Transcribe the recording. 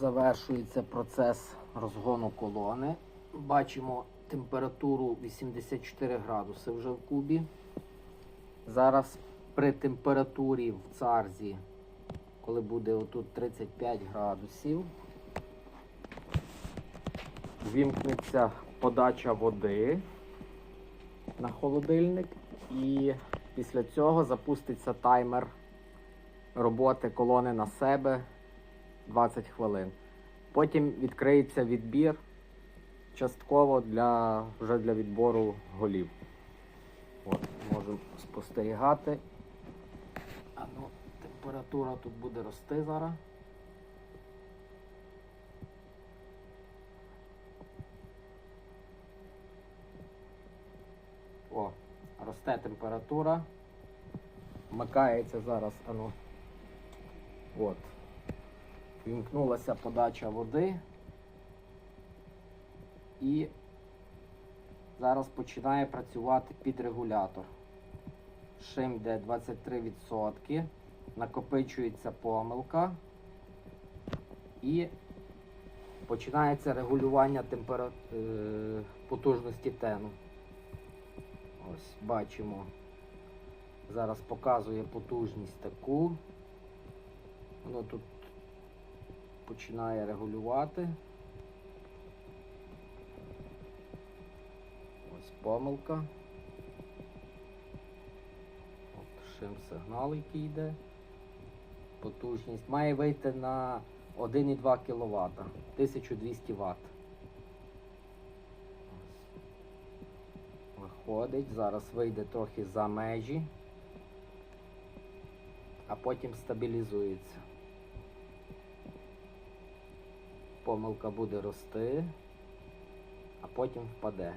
Завершується процес розгону колони. Бачимо температуру 84 градуси вже в кубі. Зараз при температурі в царзі, коли буде отут 35 градусів, вімкнеться подача води на холодильник, і після цього запуститься таймер роботи колони на себе 20 хвилин. Потім відкриється відбір частково для, вже для відбору голів. От, можемо спостерігати. А ну, температура тут буде рости зараз. О, росте температура. Вмикається зараз, ану. От. Вімкнулася подача води. І зараз починає працювати підрегулятор. Шим йде 23%, накопичується помилка і починається регулювання темпера... е, потужності тену. Ось бачимо. Зараз показує потужність таку. Воно тут починає регулювати. Ось помилка. От шим сигнал, який йде. Потужність має вийти на 1,2 кВт, 1200 Вт. Виходить, зараз вийде трохи за межі, а потім стабілізується. Помилка буде рости, а потім впаде.